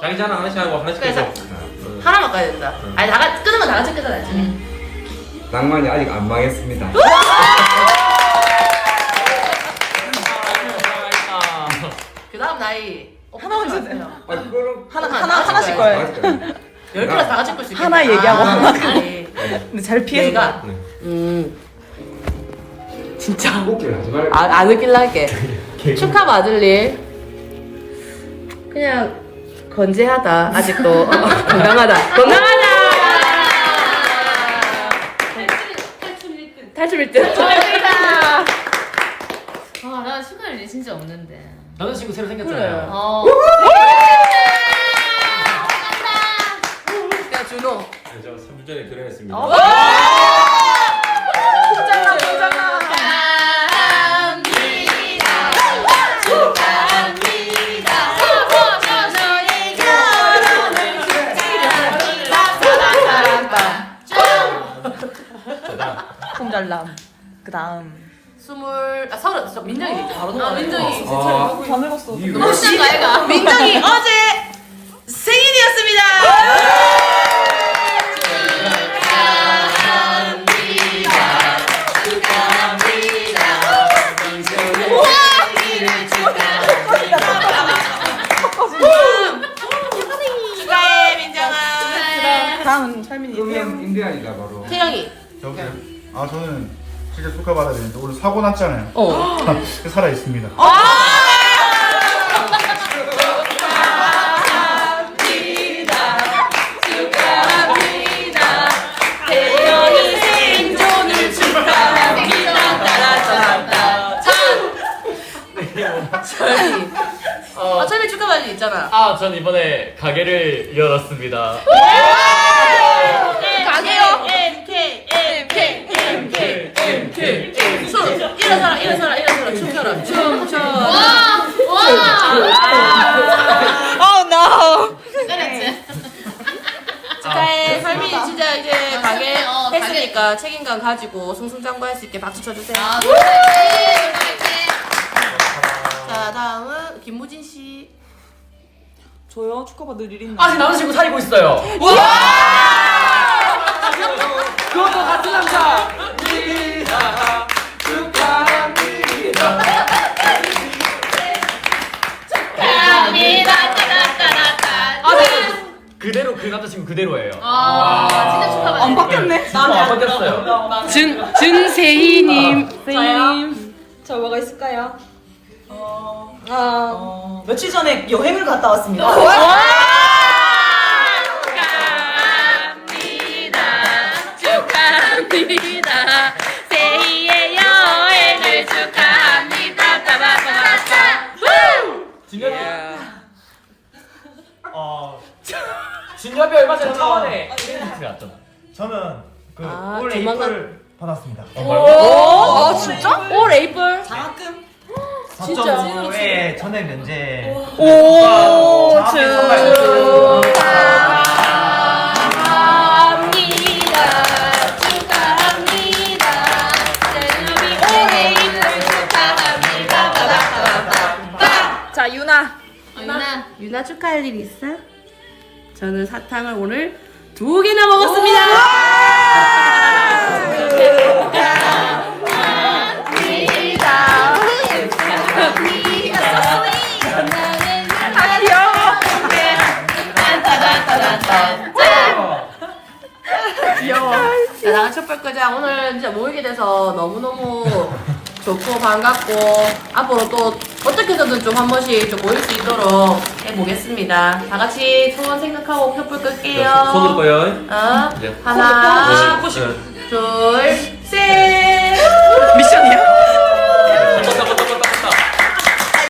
자기 전화 하나씩 하고 하나씩 그래서-. 하나만 까야 된다. 아니 다 같이 끊으면 다 같이 끊어야지. 낭만이 아직 안 망했습니다. 그 다음 나이 하나만 주세요. 아 그럼 하나 하나 하나씩 거예요. 열 개라서 다 같이 끌수 있겠다. 하나 얘기하고 아, 하나. 근데 잘 피해서. 내가 네. 음 진짜 웃기를 하지 말고. 아, 안 웃길라 할게. 축하 마들리. 그냥 건재하다. 아직도 어, 건강하다. 건강하다. 탈출 1등. 탈출이다. 아, 나일 진짜 없는데. 저는 친구 새로 생겼잖아요. 어. 야 준호. 네, 저 3주 전에 결혼했습니다. 콩잘남. 그 다음. 스물 아 서른 저 민정이 바로 아, 넘어가. 민정이. 아, 다 늙었어. 이 너무 시간 가해가. 민정이 어제 생일이었습니다. 축하해 민정아. 다음은 철민이. 그러면 임대아니다 바로. 태영이. 아 저는 진짜 축하받아야 되는데 오늘 사고 났잖아요. 어. 살아 있습니다. 태영이 생존을 축하합니다. 따라따라따. 철미. 아 철미 축하 받이 있잖아. 아, 전 이번에 가게를 열었습니다. 가게요. M K M K M K M K 춤 일어서라 일어서라 일어서라 춤춰라 춤춰라. 와! Oh no. 그렇지. 축하해. 설민이 진짜 이제 가게 어, 했으니까 책임감 가지고 승승장구할 수 있게 박수 쳐주세요. 아, 노래. 자 다음은 김무진 씨. 저요 축하받을 일 있나? 아직 남자친구 사귀고 있어요. 그것도 같은 남자. 그대로 그 남자친구 그대로예요. 아, 진짜 축하받아. 안 바뀌었네. 안 바뀌었어요. 준 준세희님. 저요. 저 뭐가 있을까요? 어, 어, 며칠 전에 여행을 갔다 왔습니다. 축하합니다. 세희의 진엽이 얼마 전에 차원에 이벤트 갔잖아. 저는 그 아, 올 조만간- 에이플 받았습니다. 오, 아 진짜? 올 에이플. 장학금. 진짜? 4.5회 전액 면제. 오, 장학금 선발. 축하합니다. 축하합니다. 세희이 여행을 축하합니다. 따바바바바. 자 유나. 유나. 유나 축하할 일 있어? 저는 사탕을 오늘 두 개나 먹었습니다. 귀여워. 자, 나가 촛불 끄자. 오늘 진짜 모이게 돼서 너무너무 좋고 반갑고 앞으로 또 어떻게 해서든 좀 한 번씩 좀 모일 수 있도록 해보겠습니다. 다 같이 소원 생각하고 촛불 끌게요. 손으로 꺼요. 어? 네. 하나, 네. 둘,